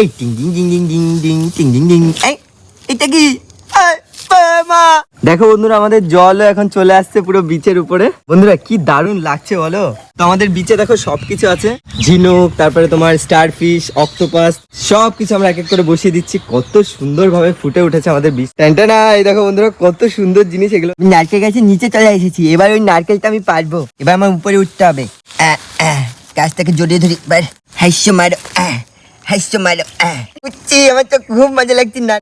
এই এটা কি? দেখো বন্ধুরা, আমাদের জলও এখন চলে আসছে পুরো বিচের উপরে। বন্ধুরা, কি দারুণ লাগছে বলো? তো আমাদের বিচে দেখো সবকিছু আছে। ঝিনুক, তারপরে তোমার স্টার ফিশ অক্টোপাস সব কিছু আমরা এক এক করে বসিয়ে দিচ্ছি। কত সুন্দর ভাবে ফুটে উঠেছে আমাদের বিচ ট্যান্টা না এই দেখো বন্ধুরা, কত সুন্দর জিনিস এগুলো। নারকেল গাছের নিচে চলে এসেছি। এবার ওই নারকেলটা আমি পারব। এবার আমার উপরে উঠতে হবে। গাছটাকে জড়িয়ে ধরি। এবার হাস্য মারো। হাস্য মারো। উঠছি আমার তো খুব মজা লাগছে না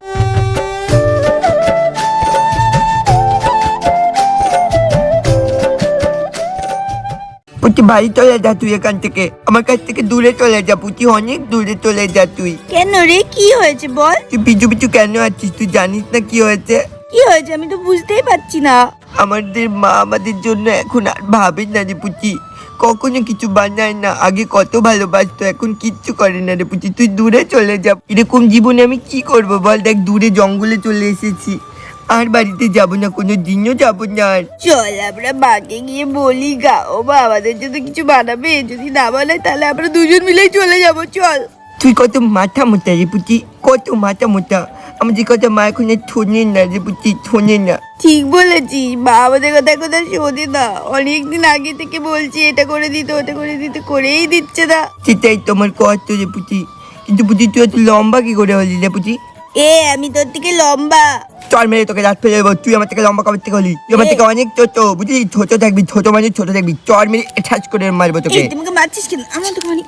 পুচি বাড়ি চলে যা তুই এখান থেকে আমার কাছ থেকে দূরে চলে যা পুচি অনেক দূরে চলে যা তুই কেন রে কি হয়েছে বল তুই পিছু পিছু কেন আছিস তুই জানিস না কি হয়েছে কি হয়েছে আমি তো বুঝতেই পারছি না আমাদের মা আমাদের জন্য এখন আর ভাবে না রে পুচি কখনো কিছু বানায় না। আগে কত ভালোবাসতো, এখন কিচ্ছু করে না রে পুচি। তুই দূরে চলে যা। এরকম জীবনে আমি কি করব বল? দেখ, দূরে জঙ্গলে চলে এসেছি। আর বাড়িতে যাব না, কোনো দিনও যাব না আর। চল, আমরা মাকে গিয়ে বলি গা। ও বাবাদের আমাদের জন্য কিছু বানাবে? যদি না বানায়, তাহলে আমরা দুজন মিলেই চলে যাব, চল। তুই কত মাথা মোটা রে পুচি কত মাথা মোটা আমাদের কথা মা এখন থনে শোনে না রে পুচি শোনে না ঠিক বলেছি মা আমাদের কথা কথা শোনে না অনেকদিন আগে থেকে বলছি এটা করে দিতে ওটা করে দিতে করেই দিচ্ছে না সেটাই তোমার কষ্ট রে পুচি কিন্তু পুচি তুই এত লম্বা কি করে হলি রে পুচি এ আমি তোর থেকে লম্বা। চল মেরে তোকে রাত ফেলে দেবো তুই আমার থেকে লম্বা কবে থেকে হলি? তুই আমার থেকে অনেক ছোট বুঝলি? ছোট থাকবি ছোট মানে ছোট থাকবি চর মেরে ঠাচ করে মারবো তোকে। এই তুমি মারছিস কেন? আমার তো অনেক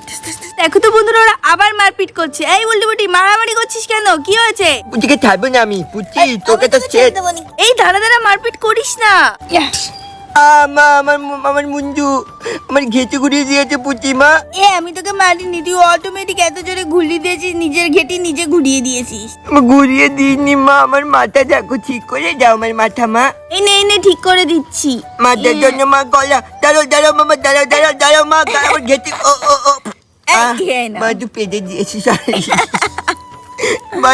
দেখো তো বন্ধুরা ওরা আবার মারপিট করছে। এই উল্টি বুটি মারামারি করছিস কেন? কি হয়েছে? পুচিকে ছাড়বো না আমি পুচি তোকে তো এই ধারা ধারা মারপিট করিস না। মা আমার আমার মুঞ্জু আমার ঘেটে ঘুরিয়ে দিয়েছে পুচি মা। এ আমি তোকে মারিনি তুই অটোমেটিক এত জোরে ঘুরিয়ে দিয়েছিস নিজের ঘেটি নিজে ঘুরিয়ে দিয়েছিস। ঘুরিয়ে দিইনি মা আমার মাথা দেখো ঠিক করে যাও আমার মাথা মা। এই নে এই নে ঠিক করে দিচ্ছি। মাথার জন্য মা গলা দাঁড়াও দাঁড়াও মামা দাঁড়াও দাঁড়াও দাঁড়াও মা আমার ঘেটে ও ও ও। মা তুই পেটে দিয়েছিস মা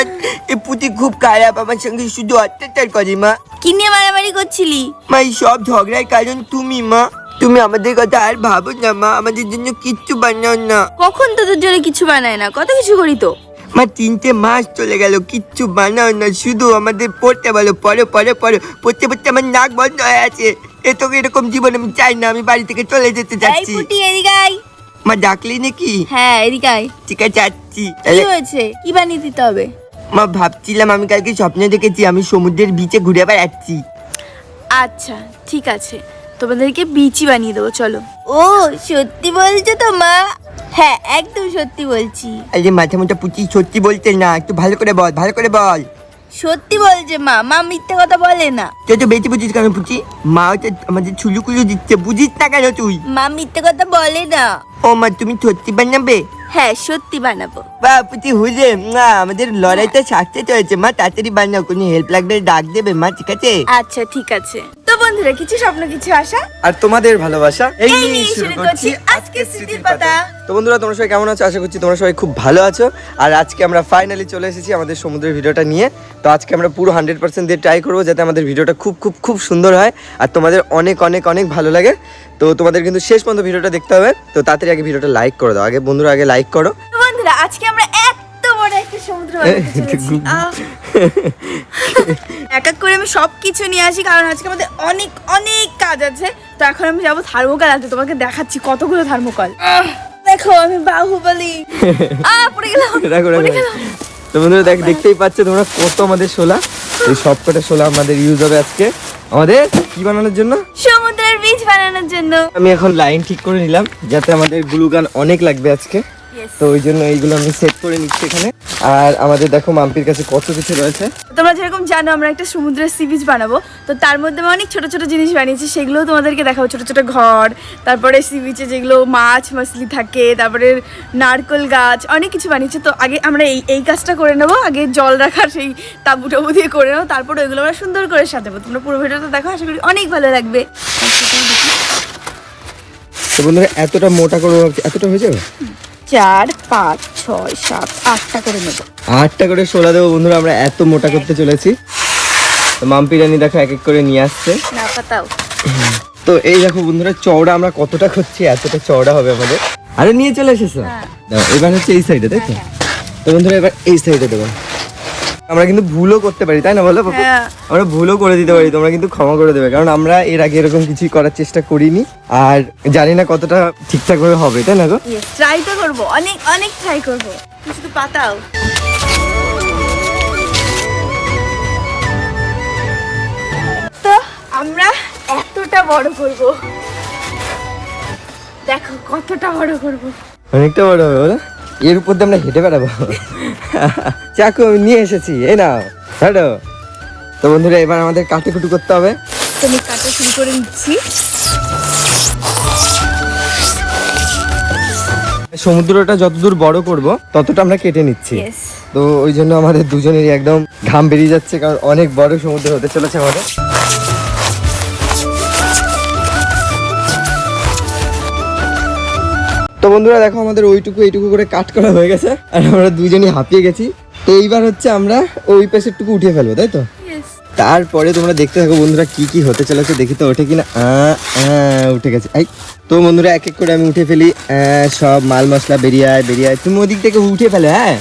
এ খুব খারাপ আমার সঙ্গে শুধু অত্যাচার করে মা। কি নিয়ে মারামারি করছিলি? মা এই সব ঝগড়ার কারণ তুমি মা। তুমি আমাদের কথা আর ভাবো না মা। আমাদের জন্য কিচ্ছু বানাও না। কখন তোদের জন্য কিছু বানায় না? কত কিছু করি তো। মা তিনটে মাস চলে গেল কিচ্ছু বানাও না শুধু আমাদের পড়তে বলো পরে পরে পরে পড়তে পড়তে আমার নাক বন্ধ হয়ে আছে। এ তোকে এরকম জীবন আমি চাই না আমি বাড়ি থেকে চলে যেতে এই মা ডাকলি নাকি? হ্যাঁ এদিকে আয়। ঠিক আছে যাচ্ছি। কি তাহলে হয়েছে? কি বানিয়ে দিতে হবে? মা ভাবছিলাম আমি কালকে স্বপ্নে দেখেছি আমি সমুদ্রের বিচে ঘুরে বেড়াচ্ছি আচ্ছা ঠিক আছে। তোমাদেরকে বিচি বানিয়ে দেবো চলো। ও সত্যি বলছো তো মা? হ্যাঁ একদম সত্যি বলছি। আরে মাথা মোটা পুচি সত্যি বলতে না একটু ভালো করে বল ভালো করে বল। সত্যি বলছে মা মা মিথ্যে কথা বলে না। তুই তো বেশি বুঝিস কেন পুচি? মা হচ্ছে আমাদের ছুলুকুলু দিচ্ছে বুঝিস না কেন তুই? মা মিথ্যে কথা বলে না। ও মা তুমি সত্যি বানাবে? হ্যাঁ সত্যি বানাবো। বা পুচি হুজে মা আমাদের লড়াইটা সাকসেস হয়েছে মা তাড়াতাড়ি বানাও কোনো হেল্প লাগলে ডাক দেবে। মা ঠিক আছে? আচ্ছা ঠিক আছে। তো বন্ধুরা কিছু স্বপ্ন কিছু আশা? আর তোমাদের ভালোবাসা এই নিয়ে শুরু করছি আজকে স্মৃতির পাতা। তো বন্ধুরা তোমরা সবাই কেমন আছো? আশা করছি তোমরা সবাই খুব ভালো আছো। আর আজকে আমরা ফাইনালি চলে এসেছি আমাদের সমুদ্রের ভিডিওটা নিয়ে। তো আজকে আমরা পুরো হান্ড্রেড পার্সেন্ট দিয়ে ট্রাই করব যাতে আমাদের ভিডিওটা খুব খুব খুব সুন্দর হয়। আর তোমাদের অনেক অনেক অনেক ভালো লাগে। তো তোমাদের কিন্তু শেষ পর্যন্ত ভিডিওটা দেখতে হবে। তো তাড়াতাড়ি আগে ভিডিওটা লাইক করে দাও। আগে বন্ধুরা আগে লাইক করো। বন্ধুরা আজকে আমরা এত বড় একটা সমুদ্র এক এক করে আমি সব কিছু নিয়ে আসি কারণ আজকে আমাদের অনেক অনেক কাজ আছে। তো এখন আমি যাব থার্মোকল আনতে তোমাকে দেখাচ্ছি কতগুলো থার্মোকল। দেখো আমি বাহুবলি। রাখো পড়ে গেলাম। তো বন্ধুরা দেখ দেখতেই পাচ্ছ তোমরা কত আমাদের শোলা। এই সব কটা শোলা আমাদের ইউজ হবে আজকে। আমাদের কি বানানোর জন্য? সমুদ্রের বীজ বানানোর জন্য। আমি এখন লাইন ঠিক করে নিলাম যাতে আমাদের গ্লুগান অনেক লাগবে আজকে. তো ওই জন্য এইগুলো আমি সেট করে নিচ্ছি এখানে। আর আমাদের দেখো মাম্পির কাছে কত কিছু রয়েছে। তোমরা যেরকম জানো আমরা একটা সমুদ্রের সি বিচ বানাবো। তো তার মধ্যে আমি অনেক ছোট ছোট জিনিস বানিয়েছি সেগুলোও তোমাদেরকে দেখাবো। ছোট ছোট ঘর তারপরে সি বিচে যেগুলো মাছ মাছলি থাকে তারপরে নারকেল গাছ অনেক কিছু বানিয়েছি। তো আগে আমরা এই এই কাজটা করে নেব। আগে জল রাখার সেই তাবু টাবু দিয়ে করে নেব। তারপরে ওইগুলো আমরা সুন্দর করে সাজাবো। তোমরা পুরো ভিডিওটা দেখো আশা করি অনেক ভালো লাগবে। তো বন্ধুরা এতটা মোটা করে এতটা হয়ে যাবে? চার পাঁচ ছয় সাত আটটা করে নেব। আটটা করে শোলা দেবো বন্ধুরা আমরা এত মোটা করতে চলেছি। তো মাম্পি রানি দেখো এক এক করে নিয়ে আসছে। না পাতাও। তো এই দেখো বন্ধুরা চওড়া আমরা কতটা করছি এতটা চওড়া হবে আমাদের। আরে নিয়ে চলে এসেছ? হ্যাঁ। এবার হচ্ছে এই সাইডে তাই তো? তো বন্ধুরা এবার এই সাইডে দেবো। আমরা কিন্তু ভুলও করতে পারি তাই না বলো হ্যাঁ। আমরা ভুলও করে দিতে পারি তোমরা কিন্তু ক্ষমা করে দেবে কারণ আমরা এর আগে এরকম কিছুই করার চেষ্টা করিনি আর জানি না কতটা ঠিকঠাক ভাবে হবে তাই না গো? ট্রাই তো করব অনেক অনেক ট্রাই করব শুধু পাতাও। তো আমরা এতটা বড় করব। দেখো কতটা বড় করব। অনেকটা বড় হবে বলো। এর উপর দিয়ে আমরা হেঁটে বেড়াবো। চাকু আমি নিয়ে এসেছি এই না হ্যালো। তো বন্ধুরা এবার আমাদের কাটে কুটু করতে হবে। তুমি কাটা শুরু করে নিচ্ছি। সমুদ্রটা যতদূর বড় করব ততটা আমরা কেটে নিচ্ছি। তো ওই জন্য আমাদের দুজনেরই একদম ঘাম বেরিয়ে যাচ্ছে কারণ অনেক বড় সমুদ্র হতে চলেছে আমাদের। তো বন্ধুরা দেখো আমাদের ওইটুকু এইটুকু করে কাট করা হয়ে গেছে আর আমরা দুজনই হাঁপিয়ে গেছি। তো এইবার হচ্ছে আমরা ওই পাশেরটুকু উঠিয়ে ফেলব তাই তো? তারপরে তোমরা দেখতে থাকো বন্ধুরা কি কি হতে চলেছে দেখি তো ওঠে কিনা। উঠে গেছে। এই তো বন্ধুরা এক এক করে আমি উঠে ফেলি। সব মাল মশলা বেরিয়ে আয় বেরিয়ে আয় তুমি ওদিক থেকে উঠে ফেলে হ্যাঁ?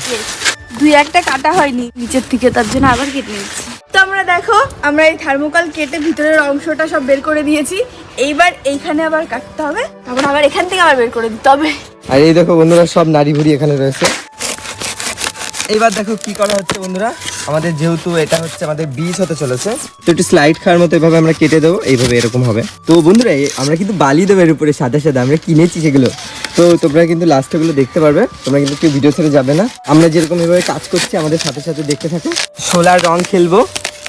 দুই একটা কাটা হয়নি নিচের থেকে তার জন্য আবার কেটে নিচ্ছি। আমরা দেখো, আমরা এই থার্মোকল কেটে ভিতরের অংশটা সব বের করে দিয়েছি এইবার এইখানে আবার কাটতে হবে। তারপর আবার এখান থেকে আবার বের করে দিতে হবে। আর এই দেখো বন্ধুরা, সব নারী ভুড়ি এখানে রয়েছে। এইবার দেখো কি করা হচ্ছে বন্ধুরা। আমাদের যেহেতু এটা হচ্ছে আমাদের বীজ হতে চলেছে, তো একটু স্লাইড খাওয়ার মতো এভাবে আমরা কেটে দেবো। এইভাবে এরকম হবে। তো বন্ধুরা আমরা কিন্তু বালি দেবো এর উপরে, সাদা সাদা। আমরা কিনেছি সেগুলো। তো তোমরা কিন্তু লাস্টগুলো দেখতে পারবে। তোমরা কিন্তু কেউ ভিডিও ছেড়ে যাবে না। আমরা যেরকম এভাবে কাজ করছি, আমাদের সাথে সাথে দেখতে থাকো। সোলার রং খেলব।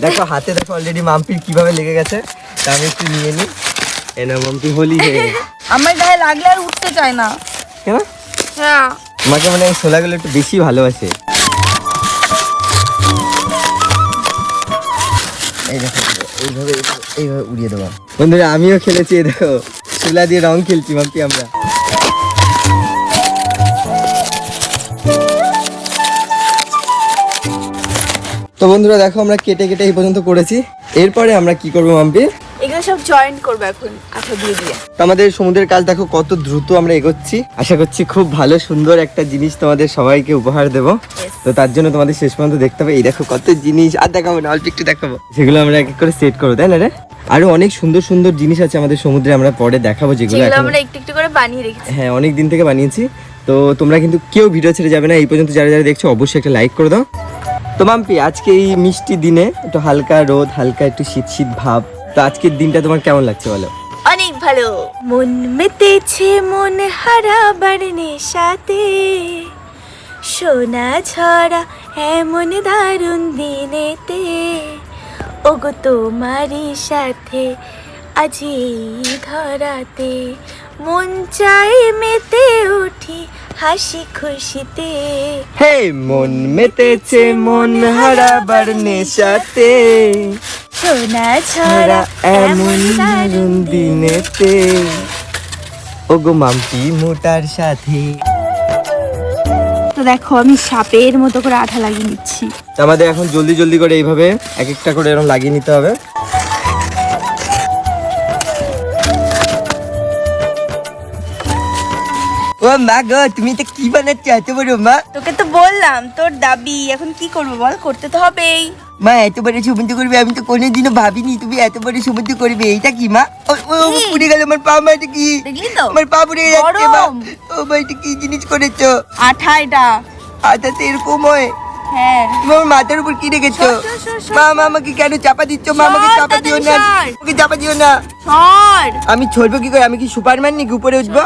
দেখো হাতে দেখো অলরেডি মাম্পির কীভাবে লেগে গেছে। তা আমি একটু নিয়ে নিই। এনা মাম্পি হোলি হয়ে। আমার গায়ে লাগলে আর উঠতে চায় না। কেন? হ্যাঁ। আমাকে মানে ছোলাগুলো একটু বেশি ভালোবাসে। এই দেখো এইভাবে এইভাবে- উড়িয়ে দেবো। বন্ধুরা আমিও খেলেছি দেখো। ছোলা দিয়ে রং খেলছি মাম্পি আমরা। তো বন্ধুরা দেখো আমরা কেটে কেটে এই পর্যন্ত করেছি। এরপরে আমরা কি করব মাম্পি? এগুলো সব জয়েন্ট করব এখন আঠা দিয়ে দিয়ে। তো আমাদের সমুদ্রের কাজ দেখো কত দ্রুত আমরা এগোচ্ছি। আশা করছি খুব ভালো সুন্দর একটা জিনিস তোমাদের সবাইকে উপহার দেবো। তো তার জন্য তোমাদের শেষ পর্যন্ত দেখতে হবে। এই দেখো কত জিনিস। আর দেখাবো না অল্প একটু দেখাবো। সেগুলো আমরা এক এক করে সেট করব তাই না রে? আরও অনেক সুন্দর সুন্দর জিনিস আছে আমাদের সমুদ্রে আমরা পরে দেখাবো যেগুলো যেগুলো আমরা একটু একটু করে বানিয়ে রেখেছি। হ্যাঁ অনেক দিন থেকে বানিয়েছি। তো তোমরা কিন্তু কেউ ভিডিও ছেড়ে যাবে না। এই পর্যন্ত যারা যারা দেখছ অবশ্যই একটা লাইক করে দাও। তো মাম্পি আজকে এই মিষ্টি দিনে একটু হালকা রোদ হালকা একটু শীত শীত ভাব। তো আজকের দিনটা তোমার কেমন লাগছে বলো? অনেক ভালো। মন মেতেছে মন হারাবার নেশাতে। সোনা ছড়া এমন দারুণ দিনেতে। ওগো তোমারই সাথে আজি ধরাতে। মন চাই মেতে উঠি হাসি খুশিতে। হে মন মেতেছে মন হারাবার নেশাতে। সোনা ছড়া এমন দারুণ দিনেতে। ওগো মাম্পি মোটার সাথে। তো দেখো আমি সাপের মতো করে আঠা লাগিয়ে নিচ্ছি। আমাদের এখন জলদি জলদি করে এইভাবে এক একটা করে এরকম লাগিয়ে নিতে হবে। ও মা গো তুমি এটা কি বানাচ্ছ? এত বড় মা। তোকে তো বললাম তোর দাবি। এখন কি করব বল? করতে তো হবেই। মা এত বড় সমুদ্র করবে আমি তো কোনোদিনও ভাবিনি তুমি এত বড় সমুদ্র করবে। এইটা কি মা? পুড়ে গেল আমার পা মা এটা কি? আমার পা পুড়ে যাচ্ছে মা। ও মা এটা কি জিনিস করেছ? আঠা এটা। আচ্ছা তো এরকম হয়? হ্যাঁ। মাথার উপর কি রেখেছো? মা মা আমাকে কেন চাপা দিচ্ছ মা? আমাকে চাপা দিও না। আমাকে চাপা দিও না। আমি চলবো কি করে? আমি কি সুপারম্যান নাকি? উপরে উঠবো?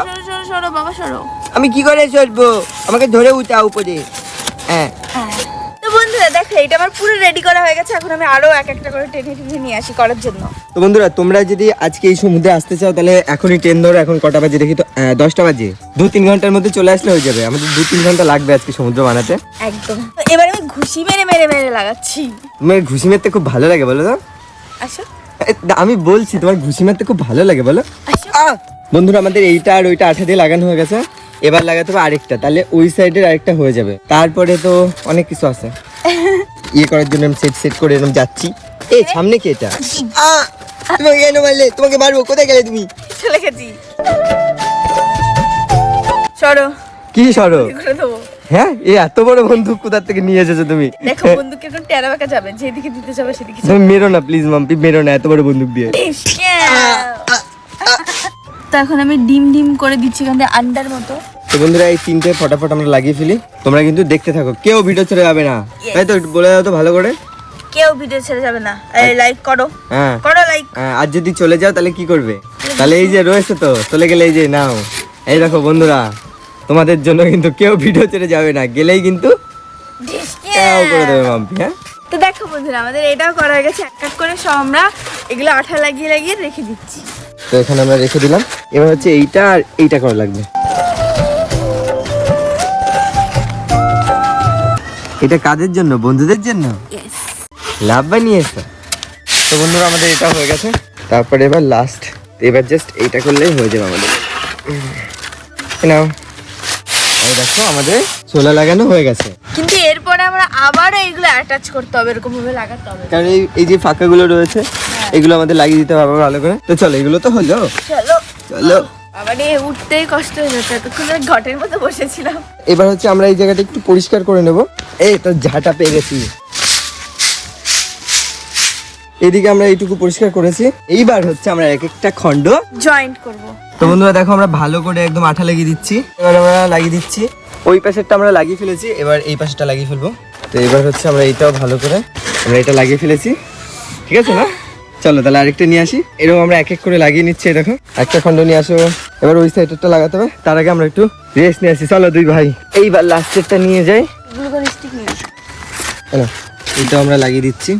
সরো বাবা সরো। আমি কি করে চলবো আমাকে ধরে উঠা উপরে। হ্যাঁ। তো বন্ধুরা দেখো এটা আমার পুরো রেডি করা হয়ে গেছে। এখন আমি আরও এক একটা করে টেনে টেনে নিয়ে আসি করার জন্য। তো বন্ধুরা তোমরা যদি আজকে এই সমুদ্রে আসতে চাও তাহলে এখনই ট্রেন ধরো। এখন কটা বাজে? দেখি তো দশটা বাজে। দু তিন ঘণ্টার মধ্যে চলে আসলে হয়ে যাবে। আমাদের দু তিন ঘণ্টা লাগবে আজকে সমুদ্র বানাতে। একদম। তো এবার আমি ঘুষি মেরে মেরে মেরে লাগাচ্ছি। তোমার ঘুষি মারতে খুব ভালো লাগে বলো তো। এ, আমি বলছি তোমার ঘুষি মারতে খুব ভালো লাগে বলো। আহ! বন্ধুরা আমাদের এইটা আর ওইটা আঠা দিয়ে লাগানো হয়ে গেছে। এবার লাগাতে হবে আরেকটা তাহলে ওই সাইডের আরেকটা হয়ে যাবে। তারপরে তো অনেক কিছু আছে। ইয়ে করার জন্য আমি সেট সেট করে এরকম যাচ্ছি। এই সামনে কি এটা! তোমাকে কেন মারলে? তোমাকে মারবো কোথায় গেলে তুমি? চলে গেছি। সরো। কি সরো? হ্যাঁ এই এত বড় বন্দুক কোথার থেকে নিয়ে এসেছ তুমি? দেখো বন্দুক এখন টেরা বাঁকা যাবে যেদিকে দিতে যাবে সেদিকে তুমি মেরো না প্লিজ মাম্পি মেরো না এত বড় বন্দুক দিয়ে। তো এখন আমি ডিম ডিম করে দিচ্ছি আন্ডার মতো। তো বন্ধুরা এই তিনটে ফটাফট আমরা লাগিয়ে ফেলি। তোমরা কিন্তু দেখতে থাকো কেউ ভিডিও ছেড়ে যাবে না। তাই তো বলে দাও তো ভালো করে। কেউ ভিডিও ছেড়ে যাবে না। লাইক করো। হ্যাঁ। করো লাইক হ্যাঁ, আর যদি চলে যাও তাহলে কি করবে? তাহলে এই যে রয়েছে তো চলে গেলে এই যে নাও। এই দেখো বন্ধুরা তোমাদের জন্য কিন্তু কেউ ভিডিও ছেড়ে যাবে না গেলেই কিন্তু করে দেবে মাম্পি হ্যাঁ? তো দেখো বন্ধুরা আমাদের এটাও করা হয়ে গেছে এক এক করে। সব আমরা এগুলো আঠা লাগিয়ে লাগিয়ে রেখে দিচ্ছি। তো এখানে আমরা রেখে দিলাম। এবার হচ্ছে এইটা আর এইটা করা লাগবে। এটা কাদের জন্য? বন্ধুদের জন্য? লাভ বানিয়েছো তো বন্ধুরা আমাদের এটা হয়ে গেছে। তারপরে এবার লাস্ট এবার জাস্ট এইটা করলেই হয়ে যাবে আমাদের। নাও। দেখো আমাদের সোলা লাগানো হয়ে গেছে। কিন্তু এরপরে আমরা আবারও এগুলো অ্যাটাচ করতে হবে এরকম ভাবে লাগাতে হবে। কারণ এই এই যে ফাঁকাগুলো রয়েছে এগুলো আমাদের লাগিয়ে দিতে হবে ভালো করে। তো চলো এগুলো তো হলো। চলো। চলো। আবার উঠতেই কষ্ট হয়ে যাচ্ছে এতক্ষণ ঘটের মতো বসেছিলাম। এবার হচ্ছে আমরা এই জায়গাটা একটু পরিষ্কার করে নেব। এই তো ঝাঁটা পেয়ে গেছি। এদিকে আমরা এইটুকু পরিষ্কার করেছি। এইবার হচ্ছে আমরা এক একটা খণ্ড জয়েন্ট করব। তো বন্ধুরা দেখো আমরা ভালো করে একদম আঠা লাগিয়ে দিচ্ছি। এবার আমরা লাগিয়ে দিচ্ছি। ওই পাশেরটা আমরা লাগিয়ে ফেলেছি এবার এই পাশেরটা লাগিয়ে ফেলব। তো এবার হচ্ছে আমরা এইটাও ভালো করে আমরা এটা লাগিয়ে ফেলেছি। ঠিক আছে না? চলো তাহলে আরেকটা নিয়ে আসি। এরকম আমরা এক এক করে লাগিয়ে নিচ্ছি এই দেখো। একটা খণ্ড নিয়ে আসো। এবার ওই সাইডেরটা লাগাতে হবে। তার আগে আমরা একটু রেস্ট নিয়ে আসি। চলো দুই ভাই। এইবার লাস্টেরটা নিয়ে যাই। এটা আমরা লাগিয়ে দিচ্ছি।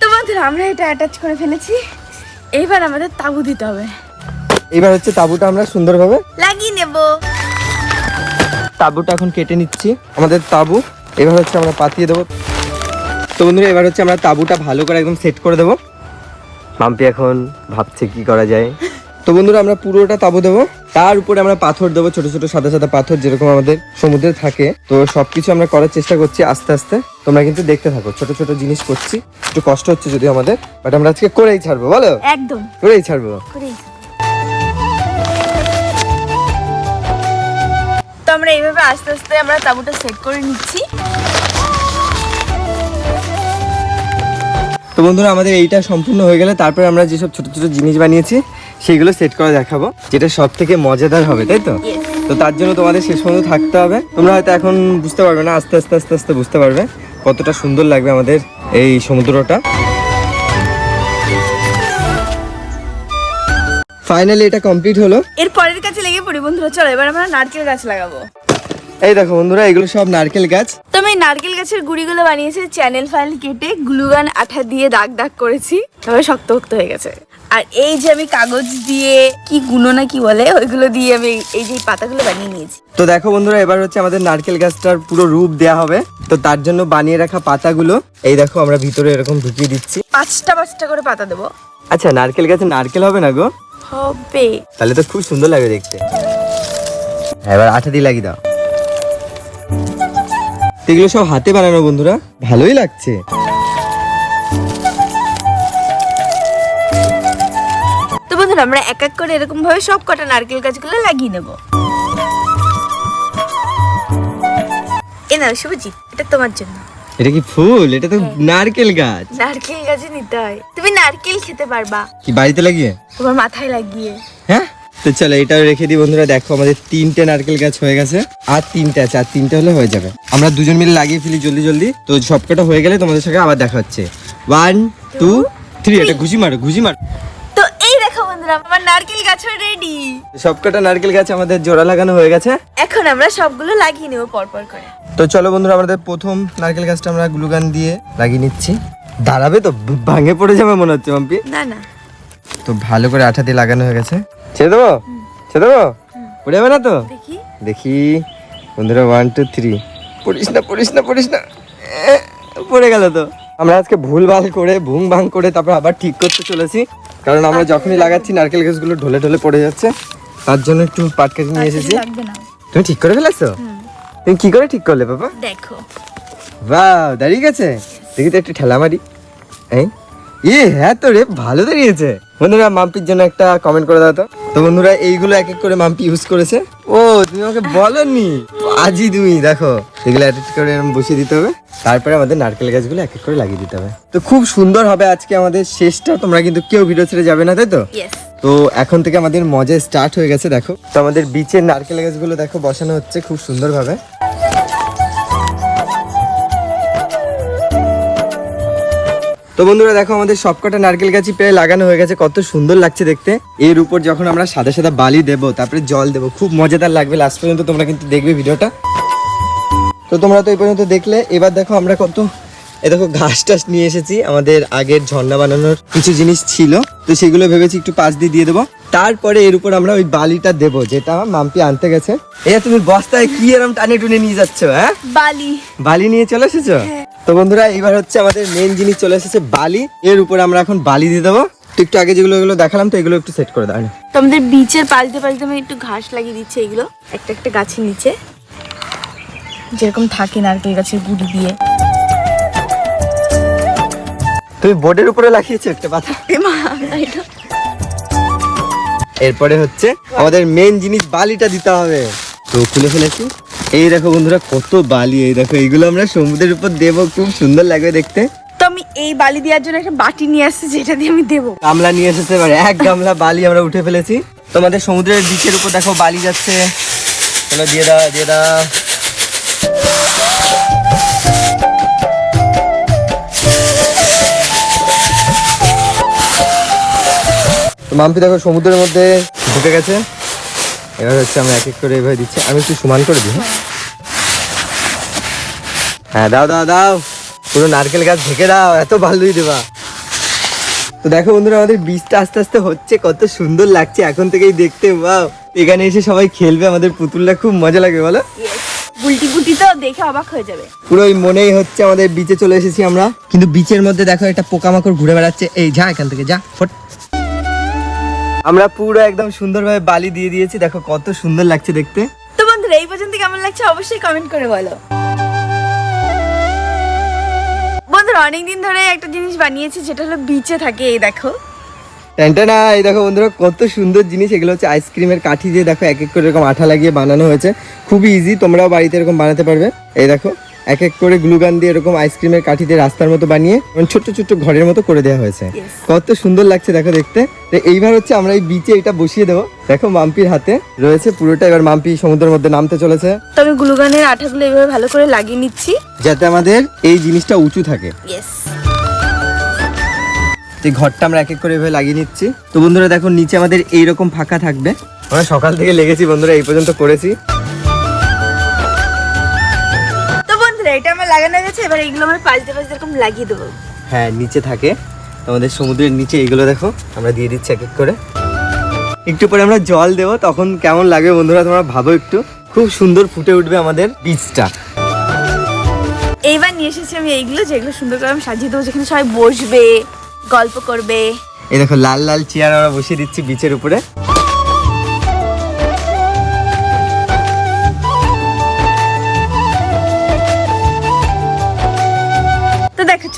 তো বন্ধুরা আমরা এটা অ্যাটাচ করে ফেলেছি। এইবার আমাদের তাবু দিতে হবে। এবার হচ্ছে তাবুটা আমরা সুন্দরভাবে লাগিয়ে নেব। তাবুটা এখন কেটে নিচ্ছি। আমাদের তাবু এবার হচ্ছে আমরা পাতিয়ে দেবো। তো বন্ধুরা এবার হচ্ছে আমরা তাবুটা ভালো করে একদম সেট করে দেবো। মাম্পি এখন ভাবছে কি করা যায়। তো বন্ধুরা আমরা পুরোটা তাবু দেবো। তার উপরে আমরা পাথর দেবো ছোট ছোট সাদা সাদা পাথর যেরকম আমাদের সমুদ্রে থাকে। তো সবকিছু আমরা করার চেষ্টা করছি আস্তে আস্তে। তোমরা কিন্তু দেখতে থাকো ছোট ছোট জিনিস করছি। একটু কষ্ট হচ্ছে যদি আমাদের বাট আমরা আজকে করেই ছাড়বো বলো? একদম। করেই ছাড়বো। তো আমরা এইভাবে আস্তে আস্তে আমরা তাবুটা সেট করে নিচ্ছি। তো বন্ধুরা আমাদের এইটা সম্পূর্ণ হয়ে গেলে তারপরে আমরা যেসব ছোট ছোট জিনিস বানিয়েছি সেগুলো সেট করে দেখাবো যেটা সব থেকে মজাদার হবে তাই তো? তো তার জন্য তোমাদের শেষ পর্যন্ত থাকতে হবে। তোমরা হয়তো এখন বুঝতে পারবে না আস্তে আস্তে আস্তে আস্তে বুঝতে পারবে কতটা সুন্দর লাগবে আমাদের এই সমুদ্রটা। ফাইনালি এটা কমপ্লিট হলো। এর পরের কাছে লেগে পড়ি বন্ধুরা চলো এবার আমরা নারকেল গাছ লাগাবো। এই দেখো বন্ধুরা এগুলো সব নারকেল গাছ। তো আমি নারকেল গাছের গুড়িগুলো বানিয়েছি চ্যানেল ফাইল কেটে গ্লুগান আঠা দিয়ে দাগ দাগ করেছি তবে শক্ত শক্ত হয়ে গেছে। আর এই যে আমি কাগজ দিয়ে কি গুলো না কি বলে ওইগুলো দিয়ে আমি এই যে পাতাগুলো বানিয়ে নিয়েছি। তো দেখো বন্ধুরা এবার হচ্ছে আমাদের নারকেল গাছটার পুরো রূপ দেয়া হবে। তো তার জন্য বানিয়ে রাখা পাতাগুলো এই দেখো আমরা ভিতরে এরকম ঢুকিয়ে দিচ্ছি। পাঁচটা পাঁচটা করে পাতা দেবো। আচ্ছা নারকেল গাছে নারকেল হবে না গো? হবে। তাহলে তো খুব সুন্দর লাগবে দেখতে। এবার আঠা দিয়ে লাগিয়ে দাও। এগুলো সব হাতে বানানো বন্ধুরা ভালোই লাগছে। বন্ধুরা আমরা এক এক করে এরকম ভাবে সব কটা নারকেল গাছগুলো লাগিয়ে নেব। এ নাও শুভজিৎ এটা তোমার জন্য। এটা কি ফুল? এটা তো নারকেল গাছ। নারকেল গাছে নিতে হয়। তুমি নারকেল খেতে পারবা। কি বাড়িতে লাগিয়ে? তোমার মাথায় লাগিয়ে। হ্যাঁ? তো চলো এটাও রেখে দিই বন্ধুরা। দেখো আমাদের তিনটে নারকেল গাছ হয়ে গেছে। আর তিনটে আছে আর তিনটে হলে হয়ে যাবে। আমরা দুজন মিলে লাগিয়ে ফেলি জলদি জলদি। তো সবকটা হয়ে গেলে তোমাদের সঙ্গে আবার দেখা হচ্ছে। ওয়ান টু থ্রি এটা ঘুষি মারো ঘুষি মারো। বন্ধুরা আমার নারকেল গাছ রেডি সবকটা নারকেল গাছ আমাদের জোড়া লাগানো হয়ে গেছে। এখন আমরা সবগুলো লাগিয়ে নেব পরপর করে। তো চলো বন্ধুরা আমাদের প্রথম নারকেল গাছটা আমরা গ্লুগান দিয়ে লাগিয়ে নিচ্ছি। দাঁড়াবে তো? ভাঙে পড়ে যাবে মনে হচ্ছে মাম্পি। না না। তো ভালো করে আঠা দিয়ে লাগানো হয়ে গেছে। ছেড়ে দেবো? ছেড়ে দেবো? পড়ে যাবে না তো? দেখি। দেখি। বন্ধুরা ওয়ান টু থ্রি পড়িস না পড়িস না পড়িস না। পড়ে গেল তো। আমরা আজকে ভুলভাল করে ভুং ভাং করে তারপর আবার ঠিক করতে চলেছি। কারণ আমরা যখনই লাগাচ্ছি নারকেল গাছগুলো ঢলে ঢলে পড়ে যাচ্ছে। তার জন্য একটু পাটকাঠি নিয়ে এসেছি। তুমি ঠিক করে ফেলেছো? তুমি কি করে ঠিক করলে বাবা দেখো। বাহ দাঁড়িয়ে গেছে? দেখি তো একটু ঠেলা মারি এই এ হ্যাঁ তো রে ভালো দাঁড়িয়েছে। বন্ধুরা মাম্পির জন্য একটা কমেন্ট করে দাও তো। তো বন্ধুরা এইগুলো এক এক করে মাম্পি ইউজ করেছে। ও তুমি আমাকে বলনি। আজই তুমি দেখো। এগুলো অ্যাটাচ করে এরকম বসিয়ে দিতে হবে। তারপরে আমাদের নারকেল গাছগুলো এক এক করে লাগিয়ে দিতে হবে। তো খুব সুন্দর হবে আজকে আমাদের শেষটা। তোমরা কিন্তু কেউ ভিডিও ছেড়ে যাবে না তাই তো? তো এখন থেকে আমাদের মজা স্টার্ট হয়ে গেছে দেখো। তো আমাদের বিচের নারকেল গাছগুলো দেখো বসানো হচ্ছে খুব সুন্দরভাবে। তো বন্ধুরা দেখো, আমাদের সবকটা নারকেল গাছই প্রায় লাগানো হয়ে গেছে। কত সুন্দর লাগছে দেখতে। এর উপর যখন আমরা সাদা সাদা বালি দেব, তারপরে জল দেবো, খুব মজাদার লাগবে। লাস্ট পর্যন্ত তোমরা কিন্তু দেখবে ভিডিওটা। তো তোমরা তো এই পর্যন্ত দেখলে। এবার দেখো, আমরা কত এ দেখো, ঘাস টাস নিয়ে এসেছি। আমাদের আগের ঝর্ণা বানানোর কিছু জিনিস ছিল। তো সেগুলো ভেবেছি একটু পাশ দিয়ে দিয়ে দেবো। তারপরে এর উপর আমরা ওই বালিটা দেবো যেটা আমার মাম্পি আনতে গেছে। এ তুমি বস্তায় কি এরম টানে টুনে নিয়ে যাচ্ছ হ্যাঁ? বালি। বালি নিয়ে চলে এসেছ? তো বন্ধুরা এবার হচ্ছে আমাদের মেন জিনিস চলে এসেছে বালি এর উপরে আমরা এখন বালি দিয়ে দেবো। একটু আগে যেগুলো এগুলো দেখালাম তো এগুলো একটু সেট করে দাও তো আমাদের বিচের পালতে পালতে আমি একটু ঘাস লাগিয়ে দিচ্ছি এগুলো। একটা একটা গাছের নিচে। যেরকম থাকে নারকেল গাছের গুড়ি দিয়ে। তুমি বোর্ডের উপরে লাগিয়েছো একটা পাতা? এরপরে হচ্ছে আমাদের মেন জিনিস বালিটা দিতে হবে। তো খুলে ফেলেছি। এই দেখো বন্ধুরা কত বালি। এই দেখো এইগুলো আমরা সমুদ্রের উপর দেবো। খুব সুন্দর লাগবে দেখতে। তো আমি এই বালি দেওয়ার জন্য একটা বাটি নিয়ে আসছি যেটা দিয়ে আমি দেবো। গামলা নিয়ে এসেছে এবার। এক গামলা বালি আমরা উঠে ফেলেছি। তোমাদের সমুদ্রের বিচের উপর দেখো বালি যাচ্ছে। দিয়ে দাও দিয়ে দাও। মাম্পি দেখো সমুদ্রের মধ্যে ঢুকে গেছে। এবার হচ্ছে আমরা এক এক করে এভাবে দিচ্ছি। আমি একটু সমান করে দিই। হ্যাঁ? দাও দাও দাও। পুরো নারকেল গাছ ঢেকে দাও এত ভালোই দেবা। তো দেখো বন্ধুরা আমাদের বীজটা আস্তে আস্তে হচ্ছে কত সুন্দর লাগছে এখন থেকেই দেখতে ওয়াও। এখানে এসে সবাই খেলবে আমাদের পুতুলটা খুব মজা লাগবে বলো। বুলটি বুলটি তো দেখে অবাক হয়ে যাবে। পুরো মনেই হচ্ছে আমাদের বিচে চলে এসেছি আমরা। কিন্তু বিচের মধ্যে দেখো একটা পোকামাকড় ঘুরে বেড়াচ্ছে। এই যা এখান থেকে যা ফট। আমরা পুরো একদম সুন্দরভাবে বালি দিয়ে দিয়েছি। দেখো কত সুন্দর লাগছে দেখতে। তো বন্ধুরা এই পর্যন্ত কেমন লাগছে অবশ্যই কমেন্ট করে বলো। বন্ধুরা অনেকদিন ধরে একটা জিনিস বানিয়েছি যেটা হলো বিচে থাকে এই দেখো। না এই দেখো বন্ধুরা কত সুন্দর জিনিস। এগুলো হচ্ছে আইসক্রিমের কাঠি দিয়ে দেখো এক এক করে এরকম আঠা লাগিয়ে বানানো হয়েছে। খুবই ইজি তোমরাও বাড়িতে এরকম বানাতে পারবে। এই দেখো। এক এক করে গ্লুগান দিয়ে এরকম আইসক্রিমের কাঠি দিয়ে রাস্তার মতো বানিয়ে ছোট্ট ছোট্ট ঘরের মতো করে দেওয়া হয়েছে। কত সুন্দর লাগছে দেখো দেখতে। তো এইবার হচ্ছে আমরা এই বিচে এটা বসিয়ে দেবো। দেখো মাম্পির হাতে রয়েছে পুরোটা এবার মাম্পি সমুদ্রের মধ্যে নামতে চলেছে। তো আমি গ্লুগানের আঠাগুলো এইভাবে ভালো করে লাগিয়ে নিচ্ছি। যাতে আমাদের এই জিনিসটা উঁচু থাকে। ইয়েস এই ঘরটা আমরা এক এক করে এভাবে লাগিয়ে নিচ্ছি। তো বন্ধুরা দেখো নিচে আমাদের এইরকম ফাঁকা থাকবে। আমরা সকাল থেকে লেগেছি বন্ধুরা এই পর্যন্ত করেছি। এটা আমার লাগানো গেছে এবার এগুলো আমার পাল্টে পাল্টে এরকম লাগিয়ে দেবো। হ্যাঁ নিচে থাকে। আমাদের সমুদ্রের নিচে এগুলো দেখো আমরা দিয়ে দিচ্ছি এক এক করে। একটু পরে আমরা জল দেবো তখন কেমন লাগবে বন্ধুরা তোমরা ভাবো একটু। খুব সুন্দর ফুটে উঠবে আমাদের বীজটা। এইবার নিয়ে এসেছি আমি এইগুলো যেগুলো সুন্দর করে আমি সাজিয়ে দেবো যেখানে সবাই বসবে গল্প করবে। এই দেখো লাল লাল চেয়ার আমরা বসিয়ে দিচ্ছি বিচের উপরে।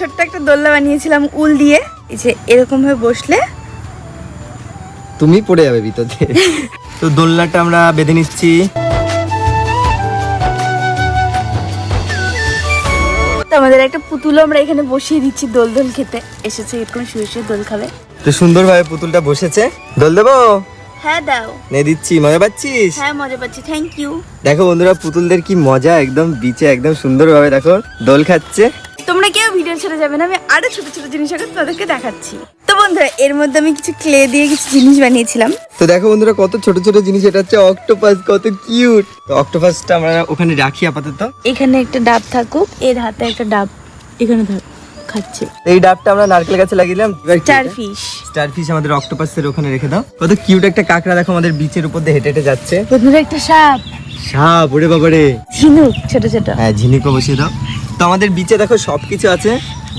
ছোট্ট একটা দোলনা বানিয়েছিলাম উল দিয়ে। এই যে এরকম ভাবে বসলে। তুমি পড়ে যাবে ভিতর দিয়ে তো দোলনাটা আমরা বেঁধে নিচ্ছি। আমাদের একটা পুতুলও আমরা এখানে বসিয়ে দিচ্ছি দোল দোল খেতে। এসেছে এরকম শুয়ে শুয়ে দোল খাবে। তো সুন্দরভাবে পুতুলটা বসেছে। দোল দেবো? হ্যাঁ দাও। নে দিচ্ছি। মজা পাচ্ছিস? হ্যাঁ মজা পাচ্ছি। থ্যাংক ইউ দেখো বন্ধুরা পুতুলদের কি মজা। একদম বিচে একদম সুন্দরভাবে দেখো দোল খাচ্ছে। তোমরা কেউ ভিডিও ছেড়ে যাবে না আমি আরও ছোট ছোট জিনিস এখন তোমাদেরকে দেখাচ্ছি। তো বন্ধুরা এর মধ্যে আমি কিছু ক্লে দিয়ে কিছু জিনিস বানিয়েছিলাম। তো দেখো বন্ধুরা কত ছোট ছোট জিনিস এটা হচ্ছে অক্টোপাস কত কিউট তো অক্টোপাসটা আমরা ওখানে রাখি আপাতত। এখানে একটা ডাব থাকুক এর হাতে একটা ডাব এখানে ধর খাচ্ছে। এই ডাবটা আমরা নারকেল গাছে লাগিয়ে দিলাম চার ফিশ স্টার ফিশ আমাদের অক্টোপাসের ওখানে রেখে দাও। কত কিউট একটা কাঁকড়া দেখো আমাদের বিচের উপর দিয়ে হেঁটে হেঁটে যাচ্ছে। বন্ধুরা একটা সাপ। সাপ ওরে বাবারে! ঝিনুক ছোট ছোট। হ্যাঁ ঝিনুকও বসিয়ে দাও। তো আমাদের বিচে দেখো সব কিছু আছে।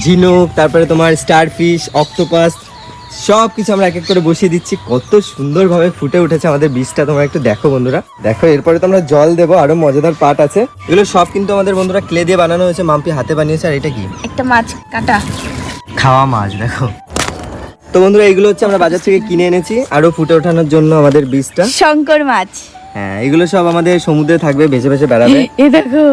ঝিনুক তারপরে তোমার স্টার ফিশ অক্টোপাস সব কিছু আমরা এক এক করে বসিয়ে দিচ্ছি। কত সুন্দরভাবে ফুটে উঠেছে আমাদের বীজটা তোমরা একটু দেখো বন্ধুরা। দেখো এরপরে তো আমরা জল দেবো আরও মজাদার পার্ট আছে। এগুলো সব কিন্তু আমাদের বন্ধুরা ক্লে দিয়ে বানানো হয়েছে মাম্পি হাতে বানিয়েছে আর এটা কি? একটা মাছ কাটা। খাওয়া মাছ দেখো। তো বন্ধুরা এগুলো হচ্ছে আমরা বাজার থেকে কিনে এনেছি আরও ফুটে ওঠানোর জন্য আমাদের বীজটা শঙ্কর মাছ। হ্যাঁ এগুলো সব আমাদের সমুদ্রে থাকবে ভেসে ভেসে বেড়াবে। এ দেখো।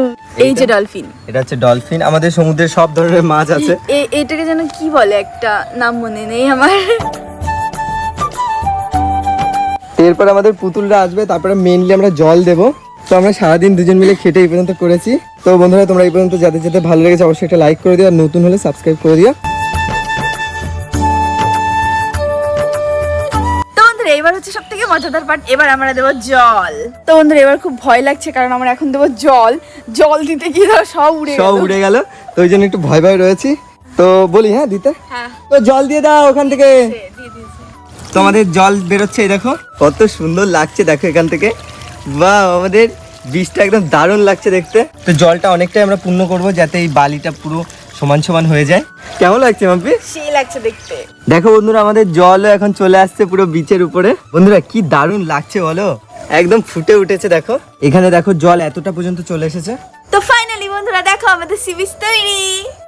এই যে ডলফিন। এটা হচ্ছে ডলফিন। আমাদের সমুদ্রে সব ধরনের মাছ আছে। এটাকে যেন কি বলে? একটা নাম মনে নেই আমার। এরপর আমাদের পুতুলরা আসবে তারপরে মেইনলি আমরা জল দেব। তো আমরা সারাদিন দুজন মিলে খেটে এই পর্যন্ত করেছি। তো বন্ধুরা তোমরা এই পর্যন্ত যাদের যাদের ভালো লেগেছে অবশ্যই একটা লাইক করে দিও আর নতুন হলে সাবস্ক্রাইব করে দিও। এবার হচ্ছে সব থেকে মজাদার পার্ট এবার আমরা দেবো জল। তো বন্ধুরা এবার খুব ভয় লাগছে কারণ আমরা এখন দেবো জল। জল দিতে গিয়ে ধরো সব উড়ে সব উড়ে গেল। তো ওই জন্য একটু ভয় ভয় রয়েছি। তো বলি হ্যাঁ দিতে? হ্যাঁ। তো জল দিয়ে দাও ওখান থেকে। তো আমাদের জল বেরোচ্ছে এই দেখো। কত সুন্দর লাগছে দেখো এখান থেকে। বাহ আমাদের বীজটা একদম দারুণ লাগছে দেখতে। তো জলটা অনেকটাই আমরা পূর্ণ করব যাতে এই বালিটা পুরো সমান সমান হয়ে যায়। কেমন লাগছে মাম্পি? সেই লাগছে দেখতে। দেখো বন্ধুরা আমাদের জলও এখন চলে আসছে পুরো বিচের উপরে। বন্ধুরা কি দারুণ লাগছে বলো? একদম ফুটে উঠেছে দেখো। এখানে দেখো জল এতটা পর্যন্ত চলে এসেছে। তো ফাইনালি বন্ধুরা দেখো আমাদের সিবিস তৈরি।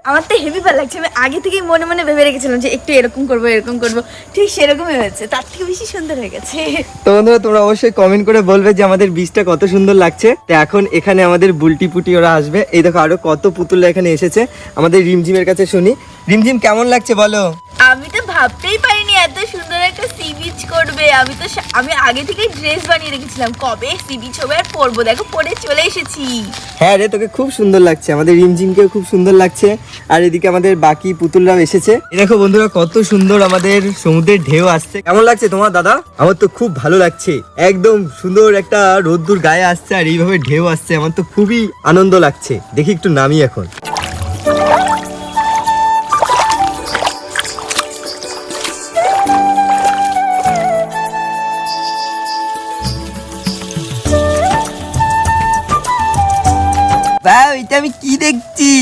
আমার তো হেভি ভালো লাগছে। আমি আগে থেকেই মনে মনে ভেবে রেখেছিলাম যে একটু এরকম করব এরকম করব। ঠিক সেরকমই হয়েছে। তার থেকে বেশি সুন্দর হয়ে গেছে। তো বন্ধুরা তোমরা অবশ্যই কমেন্ট করে বলবে যে আমাদের বীজটা কত সুন্দর লাগছে। তো এখন এখানে আমাদের বুলটি পুটি ওরা আসবে। এই দেখো আরও কত পুতুলরা এখানে এসেছে। আমাদের রিমঝিমের কাছে শুনি। রিমঝিম কেমন লাগছে বলো? আমি তো ভাবতেই পারিনি এত সুন্দর একটা সি বিচ করবে। আমি তো আমি আগে থেকেই ড্রেস বানিয়ে রেখেছিলাম। কবে সি বিচ হবে আর পরবো? দেখো পরে চলে এসেছি। হ্যাঁ রে তোকে খুব সুন্দর লাগছে। আমাদের রিমঝিমকেও খুব সুন্দর লাগছে। আর এদিকে আমাদের বাকি পুতুলরাও এসেছে। দেখো বন্ধুরা, কত সুন্দর আমাদের সমুদ্রের ঢেউ আসছে। কেমন লাগছে তোমার, দাদা? আমার তো খুব ভালো লাগছে। একদম সুন্দর একটা রোদ্দুর গায়ে আসছে আর এইভাবে ঢেউ আসছে। আমার তো খুবই আনন্দ লাগছে। দেখি একটু নামি এখন। বাহ এটা আমি কি দেখছি?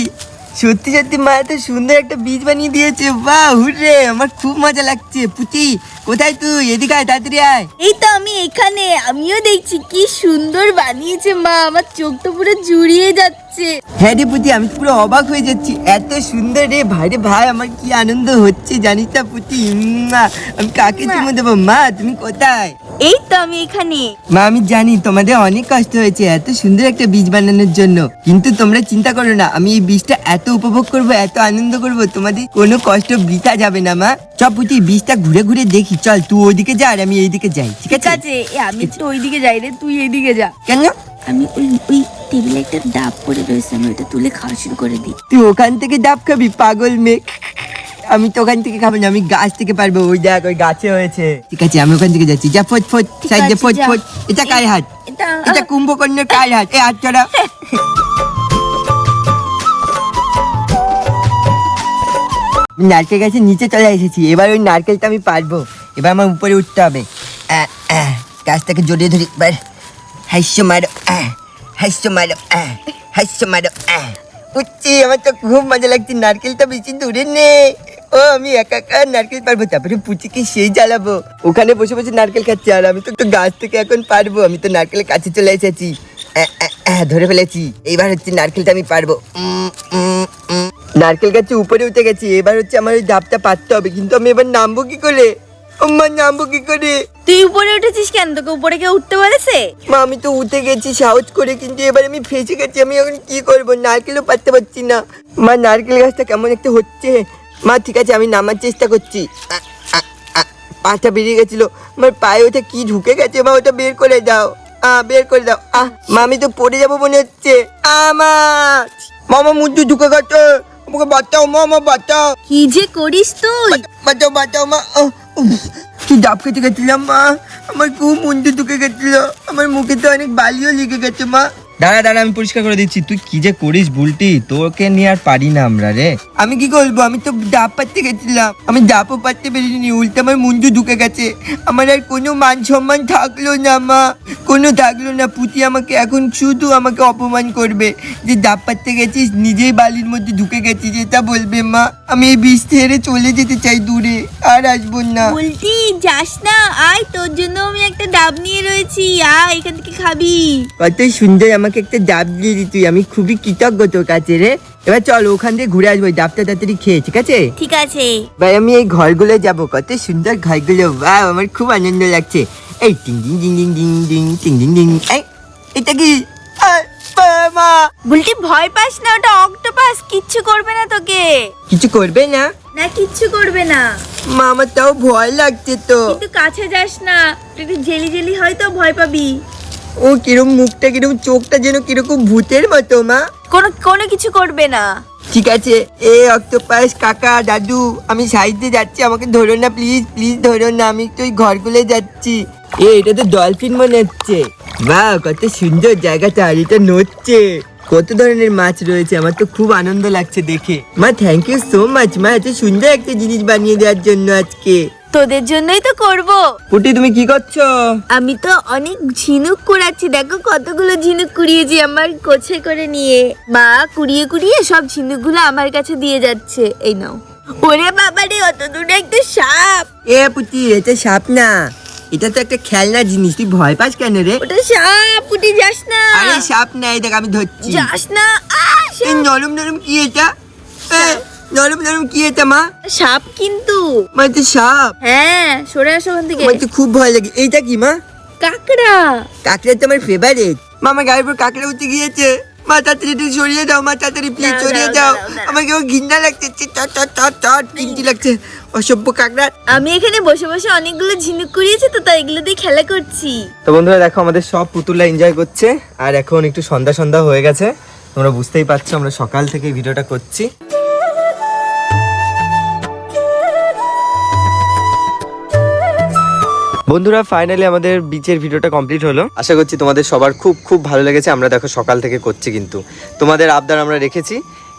সত্যি সত্যি মা এত সুন্দর একটা বীজ বানিয়ে দিয়েছে। বাহ হুররে আমার খুব মজা লাগছে। পুচি কোথায় তুই? এদিকে আয় তাড়াতাড়ি আয়। এই তো আমি এখানে। আমিও দেখছি কি সুন্দর বানিয়েছে মা। আমার চোখ তো পুরো জুড়িয়ে যাচ্ছে। হ্যাঁ রে পুচি আমি পুরো অবাক হয়ে যাচ্ছি। এত সুন্দর রে ভাই রে ভাই আমার কি আনন্দ হচ্ছে জানিস না পুচি? উম্মা, আমি কাকে চুমু দেবো? মা তুমি কোথায়? এই তো আমি এখানে। মা আমি জানি তোমাদের অনেক কষ্ট হয়েছে এত সুন্দর একটা বীজ বানানোর জন্য। কিন্তু তোমরা চিন্তা করো না আমি এই বীজটা এত উপভোগ করব এত আনন্দ করব তোমাদের কোনো কষ্ট বৃথা যাবে না মা। চল পুচি বীজটা ঘুরে ঘুরে দেখি চল তুই ওইদিকে যা আর আমি এইদিকে যাই ঠিক ঠিক আছে? আছে এ, আমি তো ওইদিকে যাই রে তুই এইদিকে যা। কেন? আমি ওই ওই টেবিলে একটা ডাব পড়ে রয়েছে আমি ওটা তুলে খাওয়া শুরু করে দিই। তুই ওখান থেকে ডাব খাবি পাগল মেঘ আমি তো ওখান থেকে খাব না আমি গাছ থেকে পারব। ওই দেখ ওই গাছে হয়েছে। ঠিক আছে আমি ওখান থেকে যাচ্ছি। যা ফোট ফোট সাইড আছে, ফোট। ফোট এটা কার হাত এটা কুম্ভকর্ণের কার হাত এ হাত ছড়া নারকেল গাছের নিচে চলে এসেছি। এবার ওই নারকেলটা আমি পারব। এবার আমার উপরে উঠতে হবে। গাছটাকে জড়িয়ে ধরি। এবার হাস্য মারো হাস্য মারো হাস্য মারো। উঠছি আমার তো খুব মজা লাগছে। নারকেলটা বেশি দূরে নেই ও আমি একা একা নারকেল পারব তারপরে পুচিকে সেই জ্বালাবো। ওখানে বসে বসে নারকেল খাচ্ছি আর আমি তো তো গাছ থেকে এখন পারব আমি তো নারকেলের কাছে চলে এসেছি। ধরে ফেলেছি এইবার হচ্ছে নারকেলটা আমি পারব। নারকেল গাছে উপরে উঠে গেছি এবার হচ্ছে আমার ওই ডাবটা পাততে হবে কিন্তু আমি এবার নামবো কি করে? আমার নামবো কি করে? তুই উপরে উঠেছিস কেন? তোকে উপরে কেউ উঠতে বলেছে? মা আমি তো উঠে গেছি সাহস করে কিন্তু এবার আমি ফেসে গেছি আমি এখন কি করব? নারকেলও পাততে পারছি না। মা নারকেল গাছটা কেমন একটা হচ্ছে? মা ঠিক আছে আমি নামার চেষ্টা করছি। পাটা বেরিয়ে গেছিল। আমার পায়ে ওটা কি ঢুকে গেছে মা ওটা বের করে দাও। আ বের করে দাও। আহ মা আমি তো পড়ে যাব মনে হচ্ছে। আমার মামা মুন্ডু ঢুকে গেছে। আমাকে বাঁচাও মামা বাঁচাও। কি যে করিস তুই? বাঁচাও বাঁচাও মা। কি ডাব খেতে গেছিলাম মা। আমার খুব মুন্ডু ঢুকে গেছিল। আমার মুখে তো অনেক বালিও লেগে গেছে মা। দাঁড়া দাঁড়া আমি পরিষ্কার করে দিচ্ছি। তুই কি যে করিস বুলটি? তোকে নিয়ে আর পারি না আমরা রে। আমি কি করব? আমি তো ডাব পাততে গেছিলাম। আমি ডাবও পাততে পেরিনি উল্টে আমার মুন্ডু ঢুকে গেছে। আমার আর কোনো মান সম্মান থাকল না মা। কোনো থাকল না। পুতি আমাকে এখন শুধু আমাকে অপমান করবে। যে ডাব পাততে গেছিস নিজেই বালির মধ্যে ঢুকে গেছিস এটা বলবে মা। আমি এই বিষ ছেড়ে চলে যেতে চাই দূরে আর আসব না। বলতি যাস না। আয় তোর জন্য আমি একটা ডাব নিয়ে রয়েছি। আয় এখান থেকে খাবি। কত সুন্দর আমাকে একটা ডাব দিয়ে দিতি আমি খুবই কৃতজ্ঞ তোর কাছে রে। এবার চল ওখান দিয়ে ঘুরে আসব ওই ডাবটা তাড়াতাড়ি খেয়ে ঠিক আছে? ঠিক আছে। ভাই আমি এই ঘরগুলো যাব কত সুন্দর ঘরগুলো বা আমার খুব আনন্দ লাগছে। এই টিং ডিং ডিং ডিং ডিং ডিং টিং ডিং ডিং এই এটা কি? মা। বুলটি ভয় পাস না ওটা অক্টোপাস কিচ্ছু করবে না তোকে। কিছু করবে না? না কিচ্ছু করবে না। মা আমার তাও ভয় লাগছে তো। কিন্তু কাছে যাস না একটু জেলি জেলি হয়তো ভয় পাবি। ও কিরম মুখটা কিরম চোখটা যেন কীরকম ভূতের মতো মা। কোনো কোনো কিছু করবে না। ঠিক আছে এ অক্টোপাস কাকা দাদু আমি সাইডে যাচ্ছি আমাকে ধরো না প্লিজ প্লিজ ধরো না আমি তো ওই ঘরগুলো যাচ্ছি। এ এটা তো ডলফিন মনে হচ্ছে। বা কত সুন্দর জায়গাটা আর এটা নড়ছে। কত ধরনের মাছ রয়েছে আমার তো খুব আনন্দ লাগছে দেখে। মা থ্যাংক ইউ সো মাচ মা এত সুন্দর একটা জিনিস বানিয়ে দেওয়ার জন্য আজকে। তোদের জন্যই তো করব। পুটি তুমি কি করছ? আমি তো অনেক ঝিনুক কুড়াচ্ছি। দেখো কতগুলো ঝিনুক কুড়িয়েছি আমার কোছে করে নিয়ে। মা কুড়িয়ে কুড়িয়ে সব ঝিনুকগুলো আমার কাছে দিয়ে যাচ্ছে। এই নাও। ওরে বাবা রে অত দূরে একটা সাপ। এ পুটি এটা সাপ না। এটা তো একটা খেলনা জিনিস। তুই ভয় পাস কেন রে? ওটা সাপ উঠে যাস না। আরে সাপ নাই দেখ আমি ধরছি। যাস না। এই নরম নরম কি এটা? নরম নরম কি এটা মা? সাপ কিন্তু। মানে তো সাপ? হ্যাঁ সরে আসো ওখান থেকে। আমার তো খুব ভয় লাগে। এইটা কি মা? কাকড়া। কাকড়া তো আমার ফেভারিট মা আমার গায়ের উপর কাকড়া উঠে গিয়েছে। মা তাড়াতাড়ি একটু সরিয়ে দাও মা তাড়াতাড়ি প্লিজ সরিয়ে দাও। আমাকে ঘৃণা লাগছে। চট চট চট চট কিনতি লাগছে। অসভ্য কাকড়া। আমি এখানে বসে বসে অনেকগুলো ঝিনুক কুড়িয়েছি তো তাই এগুলো দিয়ে খেলা করছি। তো বন্ধুরা দেখো আমাদের সব পুতুলরা এনজয় করছে। আর এখন একটু সন্ধ্যা সন্ধ্যা হয়ে গেছে। তোমরা বুঝতেই পারছ আমরা সকাল থেকে ভিডিওটা করছি। বন্ধুরা ফাইনালি আমাদের বিচের ভিডিওটা কমপ্লিট হলো। আশা করছি তোমাদের সবার খুব খুব ভালো লেগেছে। আমরা দেখো সকাল থেকে করছি কিন্তু। তোমাদের আবদার আমরা রেখেছি।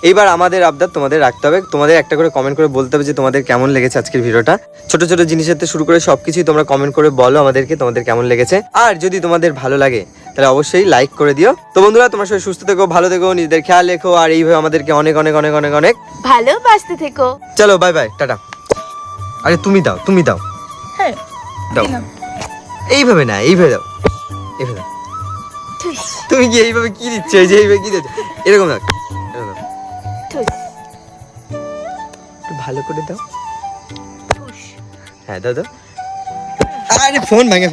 এইবার আমাদের আবদার তোমাদের রাখতে হবে। তোমাদের একটা করে কমেন্ট করে বলতে হবে যে তোমাদের কেমন লেগেছে আজকের ভিডিওটা ছোট ছোট জিনিসের থেকে শুরু করে সব কিছুই তোমরা কমেন্ট করে বলো আমাদেরকে তোমাদের কেমন লেগেছে। আর যদি তোমাদের ভালো লাগে তাহলে অবশ্যই লাইক করে দিও। তো বন্ধুরা তোমার সবাই সুস্থ থেকো ভালো থেকো নিজেদের খেয়াল রেখো আর এইভাবে আমাদেরকে অনেক অনেক অনেক অনেক অনেক ভালো বাঁচতে থেকো। চলো বাই বাই টাটা। আরে তুমি দাও তুমি দাও। হ্যাঁ। দাও। এইভাবে না এইভাবে দাও। এইভাবে দাও। তুমি কি এইভাবে কি দিচ্ছ? এই যে এইভাবে কি দিচ্ছ? এরকম দাও এরকম দাও। একটু ভালো করে দাও। হ্যাঁ দাও দাও। আরে ফোন ভাঙে